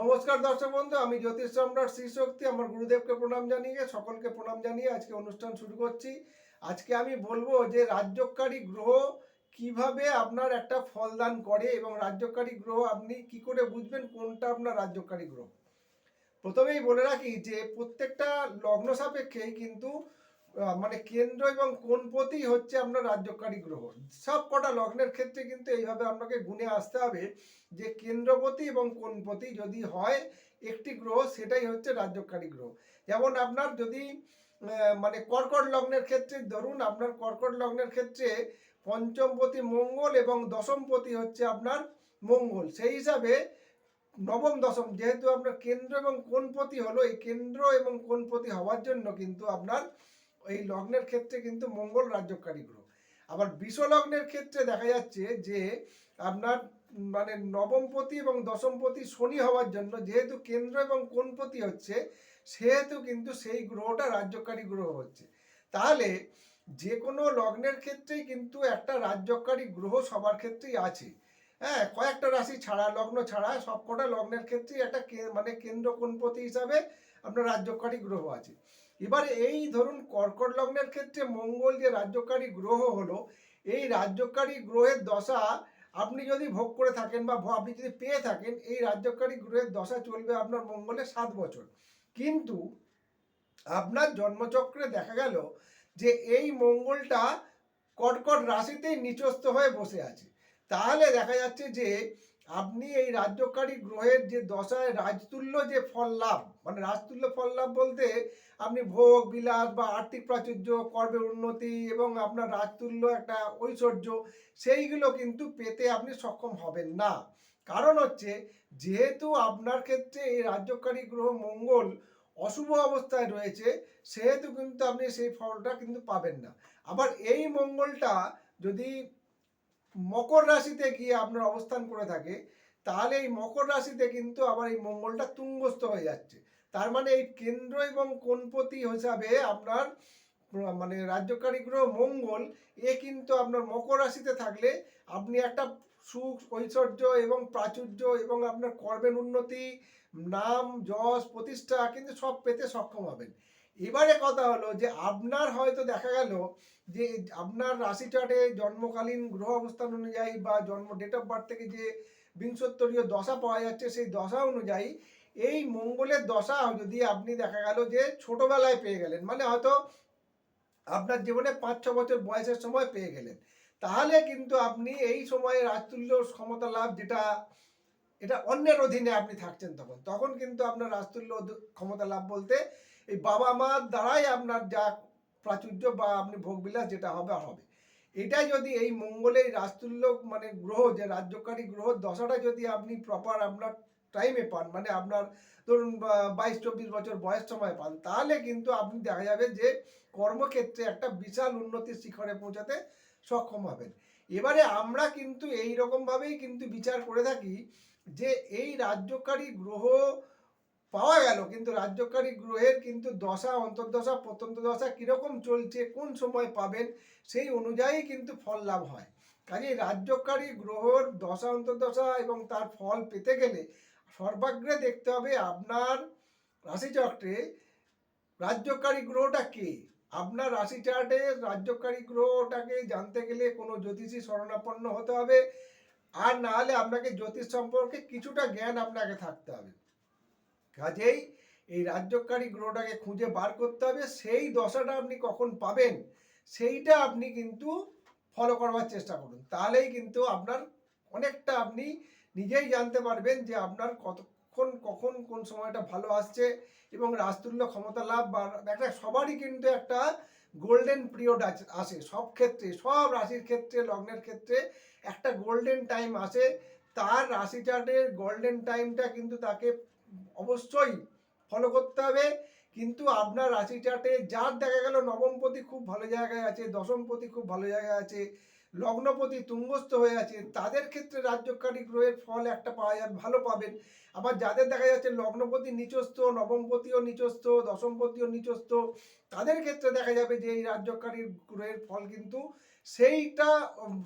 নমস্কার দর্শক বন্ধু, আমি জ্যোতিষ সম্রাট, শ্রী শক্তি, আমার গুরুদেবকে প্রণাম জানিয়ে, সকলকে প্রণাম জানিয়ে আজকে অনুষ্ঠান শুরু করছি। আজকে আমি বলব যে রাজ্যকারী গ্রহ কীভাবে আপনার একটা ফলদান করে এবং রাজ্যকারী গ্রহ আপনি কি করে বুঝবেন, কোনটা আপনার রাজ্যকারী গ্রহ? প্রথমেই বলে রাখি যে প্রত্যেকটা লগ্ন সাপেক্ষেই কিন্তু মানে কেন্দ্র এবং কোন কোনপতি হচ্ছে আপনার রাজ্যকারী গ্রহ। সব কটা লগ্নের ক্ষেত্রে কিন্তু এইভাবে আপনাকে গুণে আসতে হবে যে কেন্দ্রপতি এবং কোনপতি যদি হয় একটি গ্রহ, সেটাই হচ্ছে রাজ্যকারী গ্রহ। যেমন আপনার যদি মানে কর্কট লগ্নের ক্ষেত্রে ধরুন আপনার কর্কট লগ্নের ক্ষেত্রে পঞ্চমপতি মঙ্গল এবং দশমপতি হচ্ছে আপনার মঙ্গল। সেই হিসাবে নবম, দশম যেহেতু আপনার কেন্দ্র এবং কোনপতি হলো, এই কেন্দ্র এবং কোনপতি হওয়ার জন্য কিন্তু আপনার এই লগ্নের ক্ষেত্রে কিন্তু মঙ্গল রাজ্যকারী গ্রহ। আবার লগ্নের ক্ষেত্রে দেখা যাচ্ছে যে আপনার মানে নবমপতি এবং দশমপতি শনি হওয়ার জন্য যেহেতু কেন্দ্র এবং কোনপতি হচ্ছে, সেহেতু কিন্তু সেই গ্রহটা রাজ্যকারী গ্রহ হচ্ছে। তাহলে যে কোনো লগ্নের ক্ষেত্রেই কিন্তু একটা রাজ্যকারী গ্রহ সবার ক্ষেত্রেই আছে। হ্যাঁ কয়েকটা রাশি ছাড়া, লগ্ন ছাড়া সবকটা লগ্নের ক্ষেত্রেই একটা মানে কেন্দ্র কোনপতি হিসাবে আপনার রাজ্যকারী গ্রহ আছে। এবার এই ধরুন কর্কট লগ্নের ক্ষেত্রে মঙ্গল যে রাজ্যকারী গ্রহ হলো, এই রাজ্যকারী গ্রহের দশা আপনি যদি ভোগ করে থাকেন বা আপনি যদি পেয়ে থাকেন, এই রাজ্যকারী গ্রহের দশা চলবে আপনার মঙ্গলে সাত বছর। কিন্তু আপনার জন্মচক্রে দেখা গেল যে এই মঙ্গলটা কটকট রাশিতেই নিচস্থ হয়ে বসে আছে। তাহলে দেখা যাচ্ছে যে আপনি এই রাজ্যকারী গ্রহের যে দশায় রাজতুল্য যে ফল লাভ মানে রাজতুল্য ফল লাভ বলতে আপনি ভোগ, বিলাস বা আর্থিক প্রাচুর্য, কর্মের উন্নতি এবং আপনার রাজতুল্য একটা ঐশ্বর্য, সেইগুলো কিন্তু পেতে আপনি সক্ষম হবেন না। কারণ হচ্ছে, যেহেতু আপনার ক্ষেত্রে এই রাজ্যকারী গ্রহ মঙ্গল অশুভ অবস্থায় রয়েছে, সেহেতু কিন্তু আপনি সেই ফলটা কিন্তু পাবেন না। আবার এই মঙ্গলটা যদি মকর রাশিতে গিয়ে আপনার অবস্থান করে থাকে, তাহলে এই মকর রাশিতে কিন্তু আবার এই মঙ্গলটা তুঙ্গস্থ হয়ে যাচ্ছে। তার মানে এই কেন্দ্র এবং কোনপতি হিসাবে আপনার মানে রাজ্যকারী গ্রহ মঙ্গল, এ কিন্তু আপনার মকর রাশিতে থাকলে আপনি একটা সুখ, ঐশ্বর্য এবং প্রাচুর্য এবং আপনার কর্মের উন্নতি, নাম, যশ, প্রতিষ্ঠা কিন্তু সব পেতে সক্ষম হবেন। এবারে কথা হলো যে আপনার হয়তো দেখা গেল যে আপনার রাশি চার্টে জন্মকালীন গ্রহ অবস্থান অনুযায়ী বা জন্ম ডেট অফ বার্থ থেকে যে বিংশোত্তরীয় দশা পাওয়া যাচ্ছে, সেই দশা অনুযায়ী এই মঙ্গলের দশা যদি আপনি দেখা গেল যে ছোটবেলায় পেয়ে গেলেন মানে হয়তো আপনার জীবনে পাঁচ, ছ বছর বয়সের সময় পেয়ে গেলেন, তাহলে কিন্তু আপনি এই সময়ে রাজতুল্য ক্ষমতা লাভ যেটা, এটা অন্যের অধীনে আপনি থাকছেন তখন তখন কিন্তু আপনার রাজতুল্য ক্ষমতা লাভ বলতে এই বাবা মার দ্বারাই আপনার যা প্রাচুর্য বা আপনি ভোগবিলাস যেটা হবে হবে। এটাই যদি এই মঙ্গলের রাজতুল্য মানে গ্রহ, যে রাজ্যকারী গ্রহ, দশাটা যদি আপনি প্রপার আপনার টাইমে পান মানে আপনার ধরুন বাইশ, চব্বিশ বছর বয়স সময় পান, তাহলে কিন্তু আপনি দেখা যাবে যে কর্মক্ষেত্রে একটা বিশাল উন্নতির শিখরে পৌঁছাতে সক্ষম হবেন। এবারে আমরা কিন্তু এই রকমভাবেই কিন্তু বিচার করে থাকি যে এই রাজ্যকারী গ্রহ পাওয়া গেল, কিন্তু রাজ্যকারী গ্রহের কিন্তু দশা, অন্তর্দশা প্রত্যন্ত দশা কীরকম চলছে, কোন সময় পাবেন, সেই অনুযায়ী কিন্তু ফল লাভ হয়। কাজে রাজ্যকারী গ্রহর দশা, অন্তর্দশা এবং তার ফল পেতে গেলে সর্বাগ্রে দেখতে হবে আপনার রাশিচক্রে রাজ্যকারী গ্রহটা কে? আপনার রাশি চার্টে রাজ্যকারী গ্রহটাকে জানতে গেলে কোনো জ্যোতিষী শরণাপন্ন হতে হবে। আর না হলে আপনাকে জ্যোতিষ সম্পর্কে কিছুটা জ্ঞান আপনাকে থাকতে হবে। কাজেই এই রাজ্যকারী গ্রহটাকে খুঁজে বার করতে হবে। সেই দশাটা আপনি কখন পাবেন, সেইটা আপনি কিন্তু ফলো করবার চেষ্টা করুন। তাহলেই কিন্তু আপনার অনেকটা আপনি নিজেই জানতে পারবেন যে আপনার কতক্ষণ, কখন, কোন সময়টা ভালো আসছে এবং রাজতুল্য ক্ষমতা লাভ বা একটা সবারই কিন্তু একটা গোল্ডেন পিরিয়ড আসে। সব ক্ষেত্রে, সব রাশির ক্ষেত্রে, লগ্নের ক্ষেত্রে একটা গোল্ডেন টাইম আসে। তার রাশি চার্টের গোল্ডেন টাইমটা কিন্তু তাকে অবশ্যই ফলো করতে হবে। কিন্তু আপনার রাশি চার্টে যার দেখা গেল নবমপতি খুব ভালো জায়গায় আছে, দশমপতি খুব ভালো জায়গায় আছে, লগ্নপতি তুঙ্গস্থ হয়ে আছে, তাদের ক্ষেত্রে রাজ্যকারী গ্রহের ফল একটা পাওয়া যাবে, ভালো পাবেন। আবার যাদের দেখা যাচ্ছে লগ্নপতি নিচস্থ, নবমপতিও নিচস্থ, দশমপতিও নিচস্থ, তাদের ক্ষেত্রে দেখা যাবে যে এই রাজ্যকারী গ্রহের ফল কিন্তু সেইটা,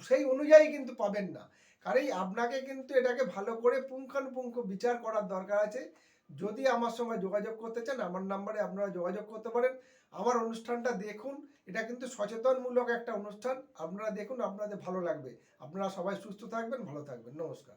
সেই অনুযায়ী কিন্তু পাবেন না। কারণ আপনাকে কিন্তু এটাকে ভালো করে পুঙ্খানুপুঙ্খ বিচার করার দরকার আছে। যদি আমার সঙ্গে যোগাযোগ করতে চান, আমার নাম্বারে আপনারা যোগাযোগ করতে পারেন। আমার অনুষ্ঠানটা দেখুন, এটা কিন্তু সচেতনমূলক একটা অনুষ্ঠান। আপনারা দেখুন, আপনাদের ভালো লাগবে। আপনারা সবাই সুস্থ থাকবেন, ভালো থাকবেন। নমস্কার।